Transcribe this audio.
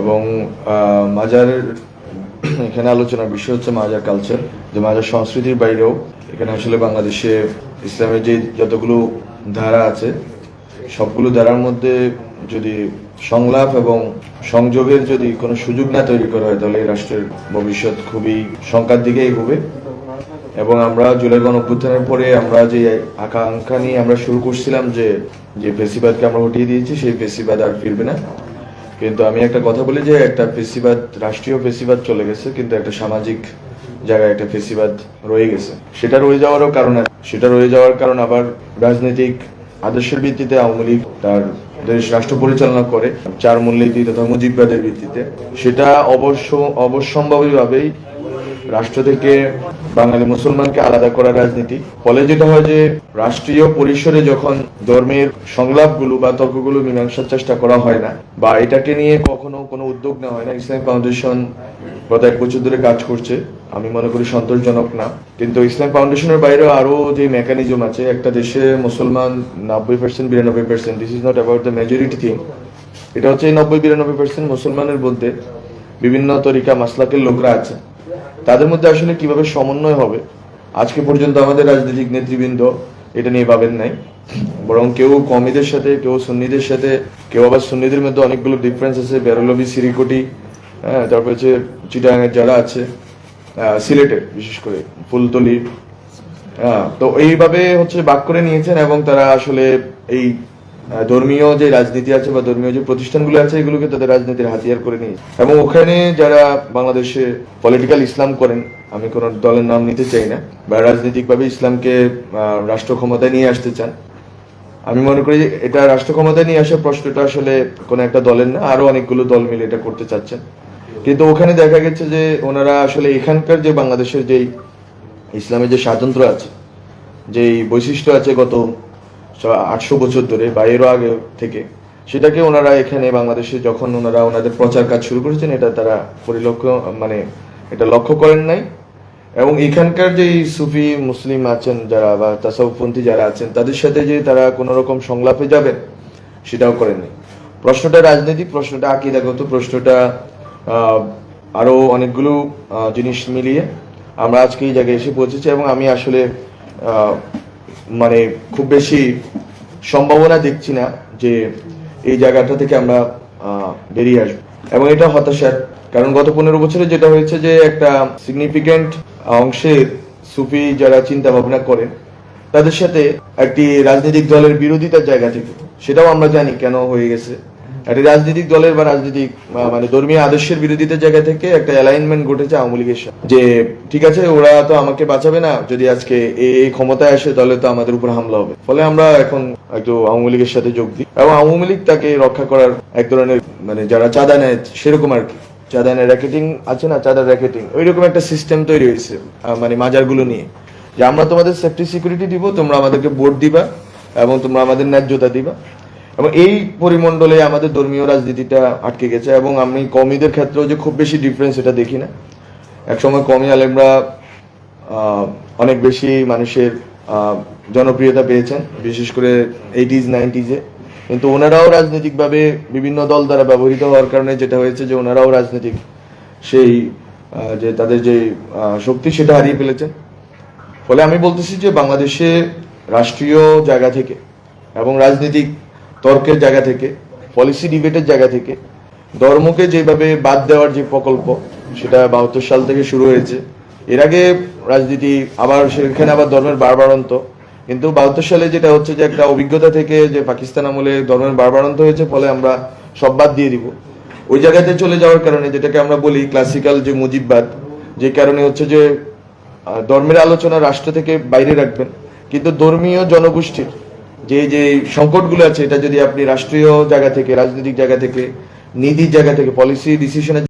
এবং মাজারের এখানে আলোচনার বিষয় হচ্ছে মাজার কালচার যে মাজার সংস্কৃতির বাইরেও এখানে আসলে বাংলাদেশে ইসলামের যে যতগুলো ধারা আছে, সবগুলো ধারার মধ্যে যদি সংলাপ এবং সংযোগের যদি কোনো সুযোগ না তৈরি করা হয়, তাহলে এই রাষ্ট্রের ভবিষ্যৎ খুবই শঙ্কার দিকে এগোবে এবং আমরা জুলাই গণ অভ্যুত্থানের পরে আমরা যে আকাঙ্ক্ষা নিয়ে আমরা শুরু করছিলাম যে যে ফেসিবাদকে আমরা হটিয়ে দিয়েছি, সেই ফেসিবাদ আর ফিরবে না। কিন্তু আমি একটা কথা বলি যে একটা ফেসিবাদ, রাষ্ট্রীয় ফেসিবাদ চলে গেছে, কিন্তু একটা সামাজিক জায়গায় একটা ফেসিবাদ রয়ে গেছে। সেটা রয়ে যাওয়ারও কারণ সেটা রয়ে যাওয়ার কারণ আবার রাজনৈতিক আদর্শের ভিত্তিতে আওয়ামী লীগ তার দেশ রাষ্ট্র পরিচালনা করে, চার মূলনীতি তথা মুজিববাদের ভিত্তিতে। সেটা অবশ্য অবশ্যম্ভাবীভাবেই রাষ্ট্র থেকে বাঙালি মুসলমানকে আলাদা করার রাজনীতি। ফলে যেটা হয় যে, রাষ্ট্রীয় পরিসরে যখন ধর্মের সংলাপগুলো বা তর্কগুলো মীমাংসার চেষ্টা করা হয় না, বা এটাকে নিয়ে কখনো কোনো উদ্যোগ নেওয়া হয় না, ইসলাম ফাউন্ডেশন গত এক বছর ধরে কাজ করছে, আমি মনে করি সন্তোষজনক না। কিন্তু ইসলাম ফাউন্ডেশনের বাইরেও আরও যে মেকানিজম আছে, একটা দেশে মুসলমান নব্বই পার্সেন্ট বিরানব্বই percent this is not about the majority thing এটা হচ্ছে নব্বই, বিরানব্বই পার্সেন্ট মুসলমানের মধ্যে বিভিন্ন তরিকা, মাসলাকের লোকরা আছে। তাদের মধ্যে আসলে কীভাবে সমন্বয় হবে? আজকে পর্যন্ত আমাদের রাজনৈতিক নেতৃবৃন্দ এটা নিয়ে পাবেন নাই। বরং কেউ কমিদের সাথে কেউ সুন্নিদের সাথে কেউ আবার সুন্নিদের মধ্যে অনেকগুলো ডিফারেন্স আছে। বেরলবি সিরিকোটি হ্যাঁ তারপর হচ্ছে চিটাগাঙের যারা আছে সিলেটের বিশেষ করে ফুলতলি। হ্যাঁ, তো এইভাবে হচ্ছে বাক করে নিয়েছেন এবং তারা আসলে এই ধর্মীয় যে রাজনীতি আছে বা ধর্মীয় যে প্রতিষ্ঠানগুলো আছে, এগুলোকে তাদের রাজনীতির হাতিয়ার করে নিয়েছে এবং ওখানে যারা বাংলাদেশে পলিটিক্যাল ইসলাম করেন, আমি কোন দলের নাম নিতে চাই না, বা রাজনৈতিকভাবে ইসলামকে রাষ্ট্র ক্ষমতায় নিয়ে আসতে চান। আমি মনে করি যে এটা রাষ্ট্র ক্ষমতায় নিয়ে আসার প্রশ্নটা আসলে কোন একটা দলের না, আরও অনেকগুলো দল মিলে এটা করতে চাচ্ছেন। কিন্তু ওখানে দেখা গেছে যে ওনারা আসলে এখানকার যে বাংলাদেশের যেই ইসলামের যে স্বাতন্ত্র আছে, যেই বৈশিষ্ট্য আছে গত আটশো বছর ধরে বা এরও আগে থেকে সেটাকে ওনারা এখানে বাংলাদেশে যখন ওনারা ওনাদের প্রচার কাজ শুরু করেছেন এটা তারা পরিলক্ষ্য মানে এটা লক্ষ্য করেন নাই। এবং এখানকার যে সুফি মুসলিম আছেন যারা বা তাসাউপন্থী যারা আছেন তাদের সাথে যে তারা কোনো রকম সংলাপে যাবেন সেটাও করেননি প্রশ্নটা রাজনৈতিক প্রশ্নটা আকিদাগত প্রশ্নটা আহ, আরও অনেকগুলো জিনিস মিলিয়ে আমরা আজকে এই জায়গায় এসে পৌঁছেছি এবং আমি আসলে মানে খুব বেশি সম্ভাবনা দেখছি না যে এই জায়গাটা থেকে আমরা বেরিয়ে আসব। এবং এটা হতাশার কারণ গত পনেরো বছরে যেটা হয়েছে যে একটা সিগনিফিকেন্ট অংশের সুফি যারা চিন্তা ভাবনা করেন, তাদের সাথে একটি রাজনৈতিক দলের বিরোধিতার জায়গা থেকে, সেটাও আমরা জানি কেন হয়ে গেছে। একটি রাজনৈতিক দলের বা রাজনৈতিক মানে ধর্মীয় আদর্শের বিরোধিতার জায়গা থেকে একটা অ্যালাইনমেন্ট ঘটেছে আওয়ামী লীগের সাথে। যে, ঠিক আছে, ওরা তো আমাকে বাঁচাবে না, যদি আজকে এই ক্ষমতায় আসে, তাহলে তো আমাদের উপর হামলা হবে। ফলে আমরা এখন একটু আওয়ামী লীগের সাথে যোগ দিই। এবং আওয়ামী লীগ তাকে রক্ষা করার এক ধরনের মানে যারা চাঁদা নেয়, সেরকম আর কি। চাঁদা নেয় র্যাকেটিং আছে না চাঁদার র্যাকেটিং ওইরকম একটা সিস্টেম তৈরি হয়েছে মানে মাজারগুলো নিয়ে। যে, আমরা তোমাদের সেফটি সিকিউরিটি দিব, তোমরা আমাদেরকে ভোট দিবা, এবং তোমরা আমাদের ন্যায্যতা দিবা। এবং এই পরিমণ্ডলে আমাদের ধর্মীয় রাজনীতিটা আটকে গেছে এবং আমি কমিদের ক্ষেত্রেও যে খুব বেশি ডিফারেন্স এটা দেখি না। একসময় কমি আলেমরা অনেক বেশি মানুষের জনপ্রিয়তা পেয়েছেন, বিশেষ করে এইটিজ নাইনটিজে কিন্তু ওনারাও রাজনৈতিকভাবে বিভিন্ন দল দ্বারা ব্যবহৃত হওয়ার কারণে যেটা হয়েছে যে ওনারাও রাজনৈতিক সেই যে তাদের যে শক্তি সেটা হারিয়ে ফেলেছেন। ফলে আমি বলতেছি যে বাংলাদেশে রাষ্ট্রীয় জায়গা থেকে এবং রাজনৈতিক তর্কের জায়গা থেকে পলিসি ডিবেটের জায়গা থেকে, ধর্মকে যেভাবে বাদ দেওয়ার যে প্রকল্প, সেটা বাহাত্তর সাল থেকে শুরু হয়েছে। এর আগে রাজনীতি আবার সেখানে আবার ধর্মের বারবারন্ত কিন্তু বাহাত্তর সালে যেটা হচ্ছে যে একটা অভিজ্ঞতা থেকে যে পাকিস্তান আমলে ধর্মের বারবারন্ত হয়েছে, ফলে আমরা সব বাদ দিয়ে দিব। ওই জায়গাতে চলে যাওয়ার কারণে যেটাকে আমরা বলি ক্লাসিক্যাল যে মুজিববাদ, যে কারণে হচ্ছে যে ধর্মের আলোচনা রাষ্ট্র থেকে বাইরে রাখবেন। কিন্তু ধর্মীয় জনগোষ্ঠীর যে যে সংকটগুলো আছে, এটা যদি আপনি রাষ্ট্রীয় জায়গা থেকে, রাজনৈতিক জায়গা থেকে নীতির জায়গা থেকে পলিসি ডিসিশনের